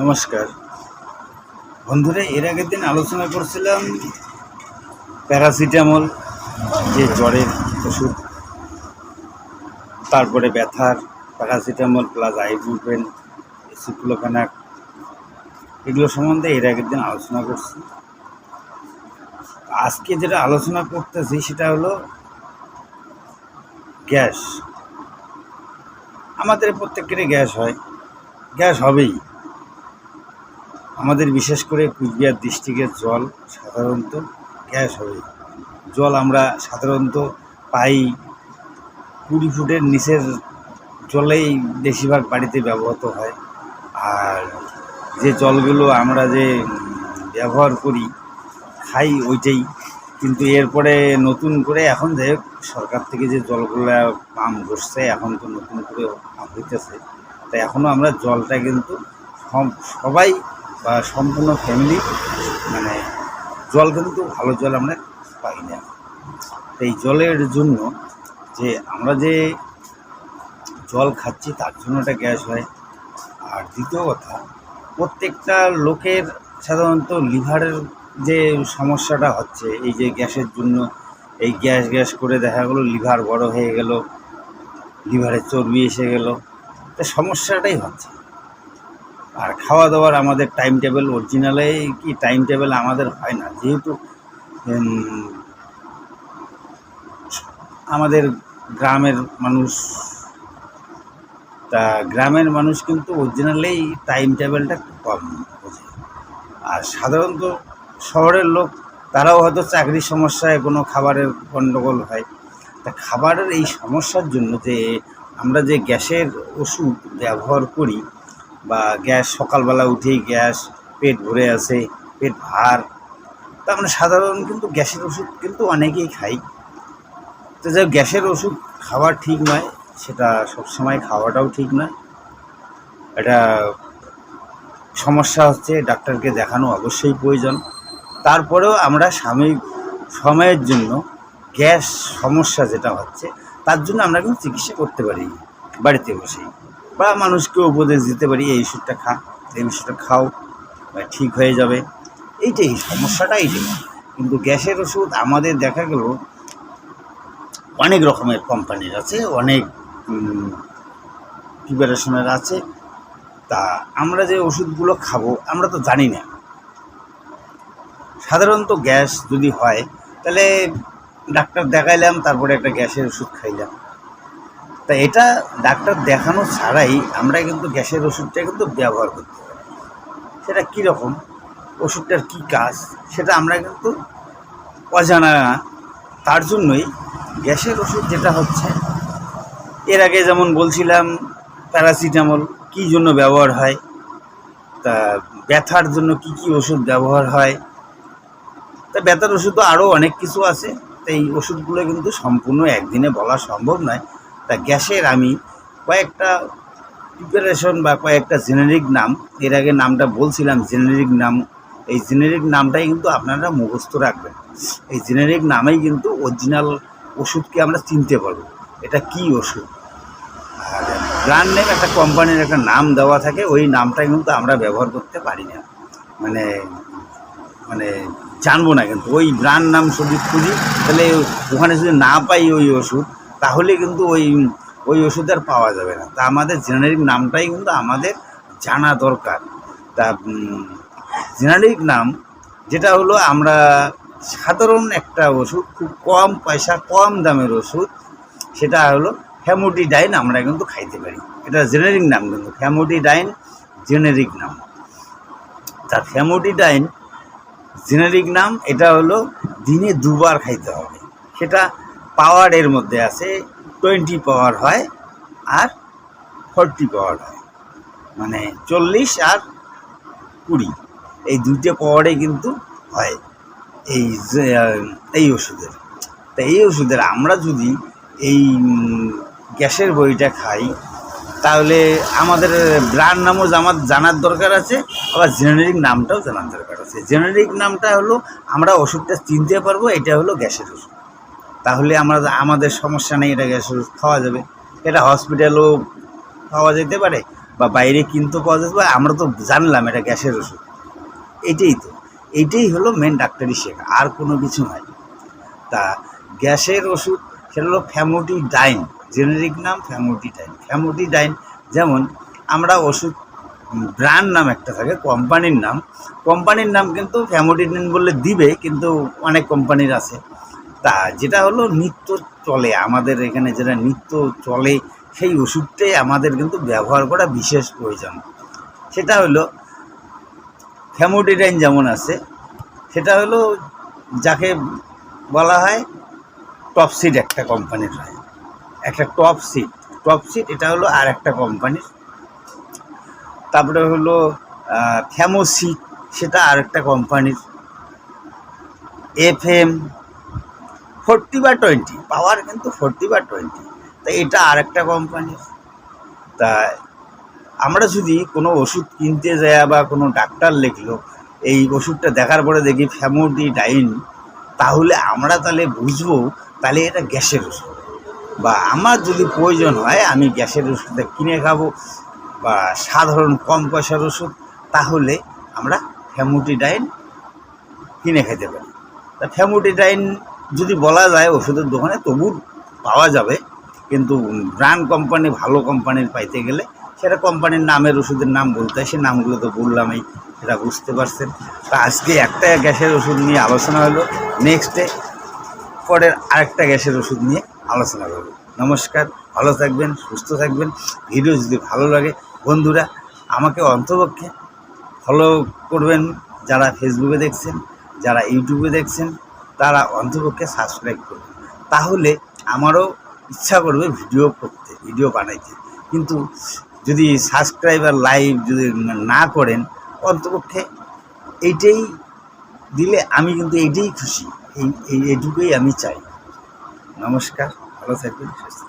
নমস্কার। বন্ধুরা, এর আগের দিন আলোচনা করছিলাম প্যারাসিটামল, যে জ্বরের ওষুধ, তারপরে ব্যথার, প্যারাসিটামল প্লাস আইবুপ্রেন সিক্লোফেনাক এগুলো সম্বন্ধে এর আগের দিন আলোচনা করছি। আজকে যেটা আলোচনা করতেছি সেটা হলো গ্যাস। আমাদের প্রত্যেকেরই গ্যাস হয়, গ্যাস হবেই। আমাদের বিশেষ করে কুচবিহার ডিস্ট্রিক্টের জল সাধারণত গ্যাস হবে জল আমরা সাধারণত পাই কুড়ি ফুটের নিচের জলেই বেশিরভাগ বাড়িতে ব্যবহৃত হয়। আর যে জলগুলো আমরা যে ব্যবহার করি, খাই ওইটাই। কিন্তু এরপরে নতুন করে এখন যে সরকার থেকে যে জলগুলো পাম্প বসছে এখন তো নতুন করে পাম্প হইতেছে। তাই এখনও আমরা জলটা কিন্তু সব- সবাই বা সম্পূর্ণ ফ্যামিলি মানে জল কিন্তু ভালো জল আমরা পাই না। এই জলের জন্য যে আমরা যে জল খাচ্ছি তার জন্য একটা গ্যাস হয়। আর দ্বিতীয় কথা, প্রত্যেকটা লোকের সাধারণত লিভারের যে সমস্যাটা হচ্ছে, এই যে গ্যাসের জন্য এই গ্যাস গ্যাস করে দেখা গেলো লিভার বড় হয়ে গেল, লিভারে চর্বি এসে গেল, তো সমস্যাটাই হচ্ছে। আর খাওয়া দাওয়ার আমাদের টাইম টেবিল অরিজিনালে কি টাইম টেবিল আমাদের হয় না। যেহেতু আমাদের গ্রামের মানুষ, তা গ্রামের মানুষ কিন্তু অরিজিনালেই টাইম টেবিলটা কম বোঝে। আর সাধারণত শহরের লোক, তারাও হয়তো চাকরির সমস্যায় কোনো খাবারের গণ্ডগোল হয়। তা খাবারের এই সমস্যার জন্য যে আমরা যে গ্যাসের ওষুধ ব্যবহার করি বা গ্যাস, সকালবেলা উঠেই গ্যাস, পেট ভরে আছে, পেট ভার। তা আমরা সাধারণ কিন্তু গ্যাসের ওষুধ কিন্তু অনেকেই খাই তো যে গ্যাসের ওষুধ খাওয়া ঠিক নয়, সেটা সবসময় খাওয়াটাও ঠিক নয়। এটা সমস্যা হচ্ছে, ডাক্তারকে দেখানো অবশ্যই প্রয়োজন। তারপরেও আমরা সাময়িক সময়ের জন্য গ্যাস সমস্যা যেটা হচ্ছে, তার জন্য আমরা কিন্তু চিকিৎসা করতে পারি, বাড়িতে বসেই। বা মানুষকে উপদেশ দিতে পারি, এই ওষুধটা খা, এই ওষুধটা খাও, বা ঠিক হয়ে যাবে। এইটাই সমস্যাটা এইটাই কিন্তু গ্যাসের ওষুধ আমাদের দেখা গেল, অনেক রকমের কোম্পানির আছে, অনেক প্রিপারেশনের আছে। তা আমরা যে ওষুধগুলো খাব, আমরা তো জানি না। সাধারণত গ্যাস যদি হয়, তাহলে ডাক্তার দেখাইলাম, তারপরে একটা গ্যাসের ওষুধ খাইলাম। তা এটা ডাক্তার দেখানো ছাড়াই আমরা কিন্তু গ্যাসের ওষুধটা কিন্তু ব্যবহার করতে পারি। সেটা কীরকম? ওষুধটার কী কাজ? সেটা আমরা কিন্তু অজানা তার জন্যই গ্যাসের ওষুধ যেটা হচ্ছে, এর আগে যেমন বলছিলাম, প্যারাসিটামল কী জন্য ব্যবহার হয়? তা ব্যথার জন্য কি কি ওষুধ ব্যবহার হয়? তা ব্যথার ওষুধ আরও অনেক কিছু আছে। তো এই ওষুধগুলো কিন্তু সম্পূর্ণ একদিনে বলা সম্ভব নয়। তা গ্যাসের আমি কয়েকটা প্রিপারেশন বা কয়েকটা জেনেরিক নাম, এর আগে নামটা বলছিলাম জেনেরিক নাম, এই জেনেরিক নামটাই কিন্তু আপনারা মুখস্থ রাখবেন। এই জেনেরিক নামেই কিন্তু অরিজিনাল ওষুধকে আমরা চিনতে পারব। এটা কি ওষুধ? আর ব্র্যান্ড নেম একটা কোম্পানির একটা নাম দেওয়া থাকে, ওই নামটা কিন্তু আমরা ব্যবহার করতে পারি না। মানে মানে জানব না কিন্তু, ওই ব্র্যান্ড নাম যদি খুঁজি, তাহলে ওখানে যদি না পাই ওই ওষুধ তাহলে কিন্তু ওই ওই ওষুধ আর পাওয়া যাবে না। তা আমাদের জেনারিক নামটাই কিন্তু আমাদের জানা দরকার। তা জেনারিক নাম, যেটা হলো আমরা সাধারণ একটা ওষুধ, খুব কম পয়সা, কম দামের ওষুধ, সেটা হলো ফ্যামোডিডাইন আমরা কিন্তু খাইতে পারি। এটা জেনারিক নাম কিন্তু ফ্যামোডিডাইন জেনারিক নাম। তা ফ্যামোডিডাইন জেনারিক নাম, এটা হলো দিনে দুবার খাইতে হবে। সেটা পাওয়ারের মধ্যে আছে টোয়েন্টি পাওয়ার হয় আর ফর্টি পাওয়ার হয়। মানে চল্লিশ আর কুড়ি। এই দুইটা পাওয়ারে কিন্তু হয় এই এই ওষুধের। তা এই ওষুধের আমরা যদি এই গ্যাসের বইটা খাই, তাহলে আমাদের ব্র্যান্ড নামও জামার জানার দরকার আছে, আবার জেনারিক নামটাও জানার দরকার আছে। জেনারিক নামটা হলো আমরা ওষুধটা চিনতে পারব, এটা হলো গ্যাসের ওষুধ। তাহলে আমরা আমাদের সমস্যা নেই এটা গ্যাসের ওষুধ খাওয়া যাবে। এটা হসপিটালও পাওয়া যেতে পারে বা বাইরে কিনতে পাওয়া যেতে পারে, আমরা তো জানলাম এটা গ্যাসের ওষুধ। এটাই তো এইটাই হলো মেন ডাক্তারি শেখা, আর কোনো কিছু নয় তা গ্যাসের ওষুধ, সেটা হলো ফ্যামোটি ডাইন জেনেরিক নাম ফ্যামোটি ডাইন ফ্যামোটি ডাইন যেমন আমরা ওষুধ ব্র্যান্ড নাম একটা থাকে কোম্পানির নাম। কোম্পানির নাম কিন্তু ফ্যামোটিডিন বললে দিবে, কিন্তু অনেক কোম্পানির আছে। তা যেটা হলো নিত্য চলে, আমাদের এখানে যেটা নিত্য চলে, সেই ওষুধটাই আমাদের কিন্তু ব্যবহার করা বিশেষ প্রয়োজন। সেটা হলো ফ্যামোডিডাইন যেমন আছে, সেটা হলো যাকে বলা হয় টপ সিড একটা কোম্পানির হয়। একটা টপ সিড টপ সিড এটা হলো আর একটা কোম্পানির। তারপরে হলো ফ্যামোসিড সেটা আর একটা কোম্পানির। এফ এম ফোরটি বা টোয়েন্টি পাওয়ার কিন্তু ফোরটি বা টোয়েন্টি তা এটা আর একটা কোম্পানির তা আমরা যদি কোনো ওষুধ কিনতে যাই বা কোনো ডাক্তার লিখলো, এই ওষুধটা দেখার পরে দেখি ফ্যামোডি ডাইন তাহলে আমরা তাহলে বুঝব, তাহলে এটা গ্যাসের ওষুধ। বা আমার যদি প্রয়োজন হয়, আমি গ্যাসের ওষুধটা কিনে খাব, বা সাধারণ কম পয়সার ওষুধ, তাহলে আমরা ফ্যামোটিডাইন কিনে খেতে পারি। তা ফ্যামোটিডাইন যদি বলা যায় ওষুধের দোকানে তবু পাওয়া যাবে। কিন্তু ব্র্যান্ড কোম্পানি, ভালো কোম্পানির পাইতে গেলে সেটা কোম্পানির নামের ওষুধের নাম বলতে হয়। সে নামগুলো তো বললামই, সেটা বুঝতে পারছেন। তা আজকে একটা গ্যাসের ওষুধ নিয়ে আলোচনা হলো নেক্সটে পরের আরেকটা গ্যাসের ওষুধ নিয়ে আলোচনা করব। নমস্কার, ভালো থাকবেন, সুস্থ থাকবেন। ভিডিও যদি ভালো লাগে, বন্ধুরা, আমাকে অন্তপক্ষে ফলো করবেন। যারা ফেসবুকে দেখছেন, যারা ইউটিউবে দেখছেন তারা অন্তপক্ষে সাবস্ক্রাইব করবে। তাহলে আমারও ইচ্ছা করবে ভিডিও করতে ভিডিও বানাইতে। কিন্তু যদি সাবস্ক্রাইবার লাইভ যদি না করেন, অন্তপক্ষে এইটাই দিলে আমি কিন্তু এইটাই খুশি। এই এই, এইটুকুই আমি চাই। নমস্কার, ভালো থাকবেন, সুস্থ।